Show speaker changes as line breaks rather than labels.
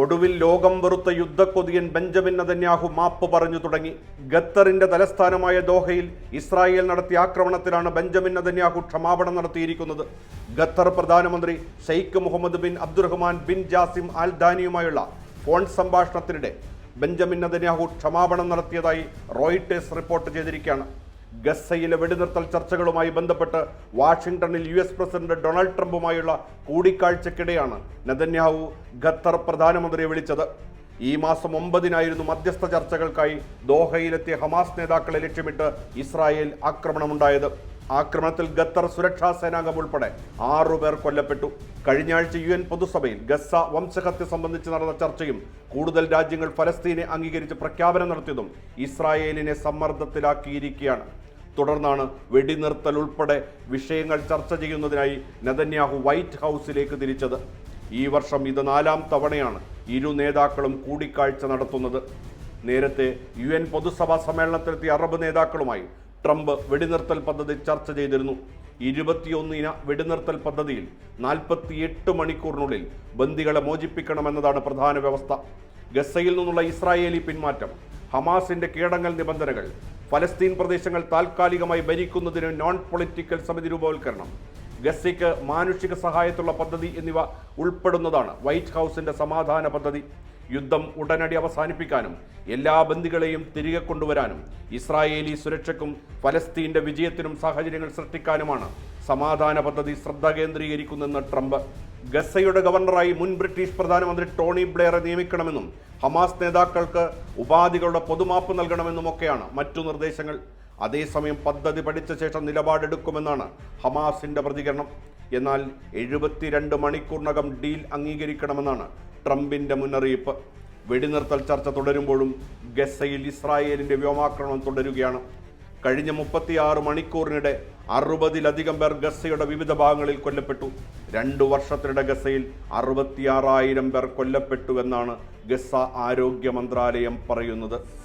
ഒടുവിൽ ലോകം വെറുത്ത യുദ്ധക്കൊതിയൻ Benjamin Netanyahu മാപ്പ് പറഞ്ഞു തുടങ്ങി. ഖത്തറിന്റെ തലസ്ഥാനമായ ദോഹയിൽ ഇസ്രായേൽ നടത്തിയ ആക്രമണത്തിലാണ് ബെഞ്ചമിൻ നദന്യാഹു ക്ഷമാപണം നടത്തിയിരിക്കുന്നത്. ഖത്തർ പ്രധാനമന്ത്രി Sheikh Mohammed bin Abdulrahman bin Jassim Al ദാനിയുമായുള്ള phone സംഭാഷണത്തിനിടെ ബെഞ്ചമിൻ നദന്യാഹു ക്ഷമാപണം നടത്തിയതായി റോയിട്ടേഴ്സ് റിപ്പോർട്ട് ചെയ്തിരിക്കുകയാണ്. ഗസയിലെ വെടിനിർത്തൽ ചർച്ചകളുമായി ബന്ധപ്പെട്ട് വാഷിംഗ്ടണിൽ യു എസ് പ്രസിഡന്റ് ഡൊണാൾഡ് ട്രംപുമായുള്ള കൂടിക്കാഴ്ചക്കിടെയാണ് നെതന്യാഹു ഖത്തർ പ്രധാനമന്ത്രിയെ വിളിച്ചത്. ഈ മാസം ഒമ്പതിനായിരുന്നു മധ്യസ്ഥ ചർച്ചകൾക്കായി ദോഹയിലെത്തിയ ഹമാസ് നേതാക്കളെ ലക്ഷ്യമിട്ട് ഇസ്രായേൽ ആക്രമണമുണ്ടായത്. ആക്രമണത്തിൽ ഖത്തർ സുരക്ഷാ സേനാംഗം ഉൾപ്പെടെ ആറുപേർ കൊല്ലപ്പെട്ടു. കഴിഞ്ഞ ആഴ്ച യു എൻ പൊതുസഭയിൽ ഗസ വംശഹത്യ സംബന്ധിച്ച് നടന്ന ചർച്ചയും കൂടുതൽ രാജ്യങ്ങൾ ഫലസ്തീനെ അംഗീകരിച്ച് പ്രഖ്യാപനം നടത്തിയതും ഇസ്രായേലിനെ സമ്മർദ്ദത്തിലാക്കിയിരിക്കുകയാണ്. തുടർന്നാണ് വെടിനിർത്തൽ ഉൾപ്പെടെ വിഷയങ്ങൾ ചർച്ച ചെയ്യുന്നതിനായി നെതന്യാഹു വൈറ്റ് ഹൗസിലേക്ക് തിരിച്ചത്. ഈ വർഷം ഇത് നാലാം തവണയാണ് ഇരു നേതാക്കളും കൂടിക്കാഴ്ച നടത്തുന്നത്. നേരത്തെ യു എൻ പൊതുസഭാ സമ്മേളനത്തിലെത്തിയ അറബ് നേതാക്കളുമായി ട്രംപ് വെടിനിർത്തൽ പദ്ധതി ചർച്ച ചെയ്തിരുന്നു. ഇരുപത്തിയൊന്നിന വെടിനിർത്തൽ പദ്ധതിയിൽ നാൽപ്പത്തിയെട്ട് മണിക്കൂറിനുള്ളിൽ ബന്ദികളെ മോചിപ്പിക്കണമെന്നതാണ് പ്രധാന വ്യവസ്ഥ. ഗസയിൽ നിന്നുള്ള ഇസ്രായേലി പിന്മാറ്റം ഹമാസിന്റെ കീഴടങ്ങൽ നിബന്ധനകൾ ഫലസ്തീൻ പ്രദേശങ്ങൾ താൽക്കാലികമായി ഭരിക്കുന്നതിന് നോൺ പൊളിറ്റിക്കൽ സമിതി രൂപവൽക്കരണം ഗസയ്ക്ക് മാനുഷിക സഹായത്തുള്ള പദ്ധതി എന്നിവ ഉൾപ്പെടുന്നതാണ് വൈറ്റ് ഹൗസിന്റെ സമാധാന പദ്ധതി. യുദ്ധം ഉടനടി അവസാനിപ്പിക്കാനും എല്ലാ ബന്ദികളെയും തിരികെ കൊണ്ടുവരാനും ഇസ്രായേലി സുരക്ഷയ്ക്കും ഫലസ്തീന്റെ വിജയത്തിനും സാഹചര്യങ്ങൾ സൃഷ്ടിക്കാനുമാണ് സമാധാന പദ്ധതി ശ്രദ്ധ കേന്ദ്രീകരിക്കുന്നതെന്ന് ട്രംപ്. ഗസയുടെ ഗവർണറായി മുൻ ബ്രിട്ടീഷ് പ്രധാനമന്ത്രി ടോണി ബ്ലെയറെ നിയമിക്കണമെന്നും ഹമാസ് നേതാക്കൾക്ക് ഉപാധികളുടെ പൊതുമാപ്പ് നൽകണമെന്നുമൊക്കെയാണ് മറ്റു നിർദ്ദേശങ്ങൾ. അതേസമയം പദ്ധതി പഠിച്ച ശേഷം നിലപാടെടുക്കുമെന്നാണ് ഹമാസിന്റെ പ്രതികരണം. എന്നാൽ എഴുപത്തിരണ്ട് മണിക്കൂറിനകം ഡീൽ അംഗീകരിക്കണമെന്നാണ് ട്രംപിന്റെ മുന്നറിയിപ്പ്. വെടിനിർത്തൽ ചർച്ച തുടരുമ്പോഴും ഗസയിൽ ഇസ്രായേലിന്റെ വ്യോമാക്രമണം തുടരുകയാണ്. കഴിഞ്ഞ മുപ്പത്തിയാറ് മണിക്കൂറിനിടെ അറുപതിലധികം പേർ ഗസയുടെ വിവിധ ഭാഗങ്ങളിൽ കൊല്ലപ്പെട്ടു. രണ്ടു വർഷത്തിനിടെ ഗസയിൽ അറുപത്തിയാറായിരം പേർ കൊല്ലപ്പെട്ടുവെന്നാണ് ഗസ ആരോഗ്യ മന്ത്രാലയം പറയുന്നത്.